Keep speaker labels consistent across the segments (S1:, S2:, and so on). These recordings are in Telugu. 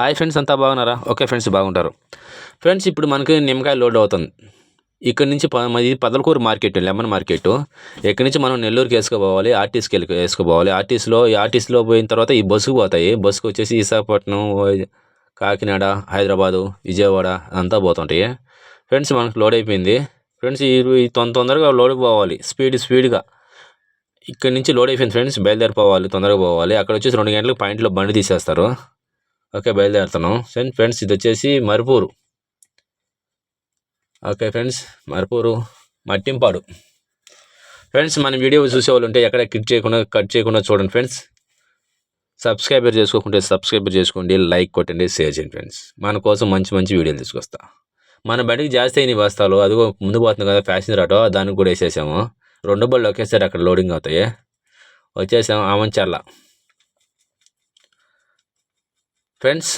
S1: హాయ్ ఫ్రెండ్స్ అంతా బాగున్నారా? ఓకే ఫ్రెండ్స్ బాగుంటారు. ఫ్రెండ్స్ ఇప్పుడు మనకి నిమ్మకాయ లోడ్ అవుతుంది. ఇక్కడ నుంచి ప ఇది పదలకూరు మార్కెట్ లెమన్ మార్కెట్. ఇక్కడ నుంచి మనం నెల్లూరుకి వేసుకోపోవాలి ఆర్టీస్కి వెళ్ళి వేసుకోపోవాలి. ఆర్టీస్లో ఈ ఆర్టీస్లో పోయిన తర్వాత ఈ బస్సుకు పోతాయి. బస్సుకు వచ్చేసి విశాఖపట్నం కాకినాడ హైదరాబాదు విజయవాడ అంతా పోతుంటాయి. ఫ్రెండ్స్ మనకు లోడ్ అయిపోయింది. ఫ్రెండ్స్ ఈ తొందర తొందరగా లోడ్ పోవాలి. స్పీడ్ స్పీడ్గా. ఇక్కడ నుంచి లోడ్ అయిపోయింది ఫ్రెండ్స్ బయలుదేరిపోవాలి తొందరగా పోవాలి. అక్కడ వచ్చేసి రెండు గంటలకు పాయింట్లో బండి తీసేస్తారు. ఓకే బయలుదేరుతున్నాం. సెండ్ ఫ్రెండ్స్ ఇది వచ్చేసి Marupuru. Okay friends Marupuru Mattimpadu. Friends మన వీడియో చూసే వాళ్ళు ఉంటే ఎక్కడ క్లిక్ చేయకుండా కట్ చేయకుండా చూడండి ఫ్రెండ్స్ సబ్స్క్రైబర్ చేసుకోకుంటే సబ్స్క్రైబర్ చేసుకోండి లైక్ కొట్టండి షేర్ చేయండి ఫ్రెండ్స్ మన కోసం మంచి మంచి వీడియోలు తీసుకొస్తా. మన బండికి జాస్తి అయిన బస్తాలు అదిగో ముందు పోతుంది కదా ఫ్యాషన్ రాటో దానికి కూడా వేసేసాము. రెండు బళ్ళు ఒకేసారి అక్కడ లోడింగ్ అవుతాయి. వచ్చేసాము ఆమంచర్ల. ఫ్రెండ్స్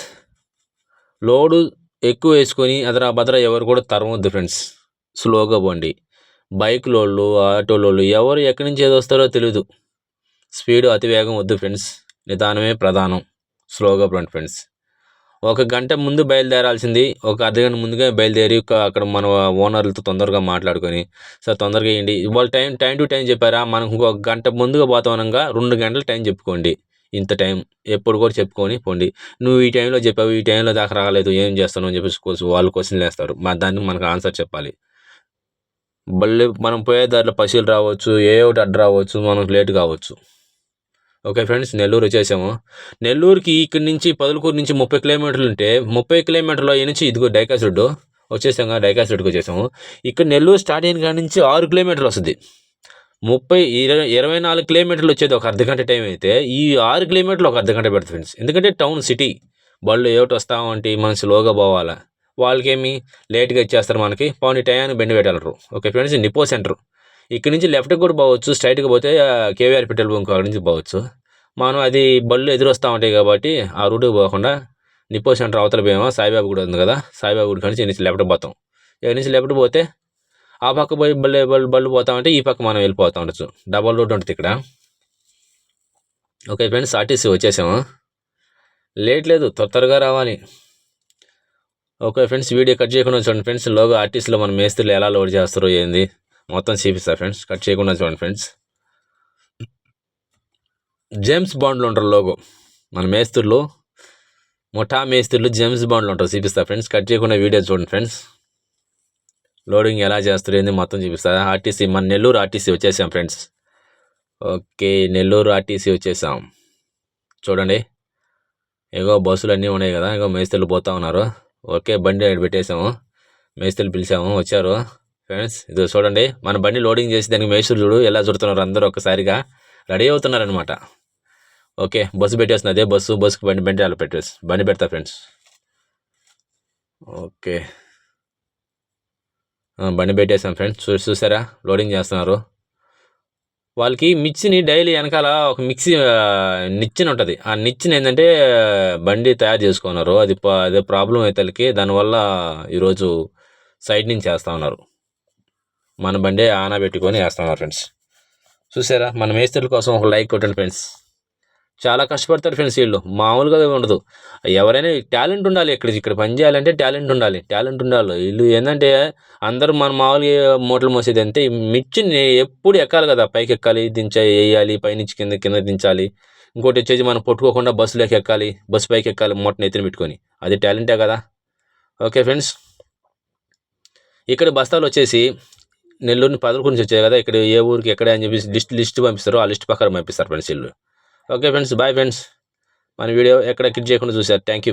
S1: లోడు ఎక్కువ వేసుకొని అదరా భద్ర ఎవరు కూడా తరవద్దు ఫ్రెండ్స్. స్లోగా పోండి. బైక్లోళ్ళు ఆటోలోళ్ళు ఎవరు ఎక్కడి నుంచి ఏది వస్తారో తెలియదు స్పీడ్ అతి వేగం వద్దు ఫ్రెండ్స్. నిదానమే ప్రధానం. స్లోగా పోండి ఫ్రెండ్స్. ఒక గంట ముందు బయలుదేరాల్సింది. ఒక అర్ధగంట ముందుగా బయలుదేరి అక్కడ మన ఓనర్లతో తొందరగా మాట్లాడుకొని సార్ తొందరగా వేయండి. ఇవాళ టైం టైం టు టైం చెప్పారా? మనకు ఇంకొక గంట ముందుగా పోతామనగా రెండు గంటలు టైం చెప్పుకోండి. ఇంత టైం ఎప్పుడు కూడా చెప్పుకొని పోండి. నువ్వు ఈ టైంలో చెప్పావు ఈ టైంలో దాకా రాలేదు ఏం చేస్తాను అని చెప్పేసి వాళ్ళు క్వశ్చన్లు వేస్తారు. మా దానికి మనకు ఆన్సర్ చెప్పాలి. మళ్ళీ మనం పోయే దారిలో పశువులు రావచ్చు ఏ ఒకటి అడ్డు రావచ్చు మనకు లేట్ కావచ్చు. ఓకే ఫ్రెండ్స్ నెల్లూరు వచ్చేసాము. నెల్లూరుకి ఇక్కడి నుంచి పదులకూరు నుంచి ముప్పై కిలోమీటర్లు ఉంటే ముప్పై కిలోమీటర్ల నుంచి ఇదిగో డైకాస్ రోడ్డు వచ్చేసాము డైకాస్ రోడ్డుకి వచ్చేసాము. ఇక్కడ నెల్లూరు స్టార్ట్ అయిన కాడి నుంచి ఆరు కిలోమీటర్లు వస్తుంది. ముప్పై ఇరవై ఇరవై నాలుగు కిలోమీటర్లు వచ్చేది ఒక అర్ధగంట టైం అయితే ఈ ఆరు కిలోమీటర్లు ఒక అర్ధగంట పెడుతుంది ఫ్రెండ్స్ ఎందుకంటే టౌన్ సిటీ బళ్ళు ఏమిటి వస్తామంటే మనం స్లోగా పోవాలా. వాళ్ళకేమి? లేట్గా ఇచ్చేస్తారు మనకి. పౌని టయానికి బెండి పెట్టగలరు. ఓకే ఫ్రెండ్స్ నిపో సెంటర్. ఇక్కడ నుంచి లెఫ్ట్కి కూడా పోవచ్చు స్ట్రైట్కి పోతే కేవీఆర్ పెట్రోల్ బంక్ అక్కడి నుంచి పోవచ్చు. మనం అది బళ్ళు ఎదురొస్తూ ఉంటాయి కాబట్టి ఆ రూట్కి పోకుండా నిపో సెంటర్ అవతల పోయామా సాయిబాబు గుడి ఉంది కదా. సాయిబాబు గుడి నుంచి లెఫ్ట్ పోతాం. ఇక్కడ నుంచి లెఫ్ట్ పోతే ఆ పక్క పోయి బళ్ళు బళ్ళు బళ్ళు పోతామంటే ఈ పక్క మనం వెళ్ళిపోతూ ఉండొచ్చు. డబల్ రోడ్ ఉంటుంది ఇక్కడ. ఓకే ఫ్రెండ్స్ ఆర్టీసీ వచ్చేసాము. లేట్ లేదు త్వర త్వరగా రావాలి. ఓకే ఫ్రెండ్స్ వీడియో కట్ చేయకుండా చూడండి ఫ్రెండ్స్ లోగా ఆర్టీసీలో మన మేస్త్రులు ఎలా లోడ్ చేస్తారో ఏంది. మొత్తం చూపిస్తారు ఫ్రెండ్స్ కట్ చేయకుండా చూడండి ఫ్రెండ్స్ జేమ్స్ బాండ్లు ఉంటారు లోగో మన మేస్త్రులు ముఠా మేస్త్రులు జేమ్స్ బాండ్లు ఉంటారు. చూపిస్తా ఫ్రెండ్స్ కట్ చేయకుండా వీడియో చూడండి ఫ్రెండ్స్ లోడింగ్ ఎలా చేస్తారు ఏంది మొత్తం చూపిస్తారు? ఆర్టీసీ మన నెల్లూరు ఆర్టీసీ వచ్చేసాం ఫ్రెండ్స్. ఓకే నెల్లూరు ఆర్టీసీ వచ్చేసాం. చూడండి. ఏగో బస్సులు అన్నీ ఉన్నాయి కదా ఇగో మేస్త్రులు పోతా ఉన్నారు. ఓకే బండి పెట్టేసాము మేస్త్రులు పిలిచాము వచ్చారు. ఫ్రెండ్స్ ఇది చూడండి. మన బండి లోడింగ్ చేసి దానికి మేస్త్రులు చూడు ఎలా చుడుతున్నారు అందరూ ఒకసారిగా రెడీ అవుతున్నారనమాట ఓకే బస్సు పెట్టేస్తుంది అదే బస్సు బస్సుకి బండి బండి అలా పెట్టేసి బండి పెడతా ఫ్రెండ్స్. ఓకే. బండి పెట్టేసాం ఫ్రెండ్స్ చూ చూసారా? లోడింగ్ చేస్తున్నారు. వాళ్ళకి మిక్సీని డైలీ వెనకాల ఒక మిక్సీ నిచ్చిన ఉంటుంది. ఆ నిచ్చిన ఏంటంటే బండి తయారు చేసుకున్నారు. అది అదే ప్రాబ్లం అయితే దానివల్ల ఈరోజు సైడ్ నుంచి వేస్తూ ఉన్నారు. మన బండి ఆనా పెట్టుకొని వేస్తున్నారు ఫ్రెండ్స్ చూసారా? మన మేస్త్రుల కోసం ఒక లైక్ కొట్టండి ఫ్రెండ్స్ చాలా కష్టపడతారు ఫ్రెండ్స్ వీళ్ళు. మామూలుగా ఉండదు. ఎవరైనా టాలెంట్ ఉండాలి ఇక్కడ ఇక్కడ పని చేయాలంటే టాలెంట్ ఉండాలి. టాలెంట్ ఉండాలి. వీళ్ళు ఏంటంటే అందరూ మన మామూలుగా మూటలు మోసేది అంటే మిర్చిని ఎప్పుడు ఎక్కాలి కదా పైకి ఎక్కాలి దించా వేయాలి పైనుంచి కింద కింద దించాలి. ఇంకోటి వచ్చేసి మనం పట్టుకోకుండా బస్సులోకి ఎక్కాలి బస్సు పైకి ఎక్కాలి మూటను ఎత్తిన పెట్టుకొని. అది టాలెంటే కదా. Okay friends. ఇక్కడ బస్తాలు వచ్చేసి నెల్లూరుని పదకొండు నుంచి వచ్చాయి కదా. ఇక్కడ ఏ ఊరికి ఎక్కడ అని చెప్పేసి లిస్ట్ లిస్ట్ పంపిస్తారు. ఆ లిస్ట్ ప్రకారం పంపిస్తారు ఫ్రెండ్స్ వీళ్ళు. ఓకే ఫ్రెండ్స్ బాయ్ ఫ్రెండ్స్ మన వీడియో ఎక్కడ క్లిక్ చేయకుండా చూసారు థ్యాంక్ యూ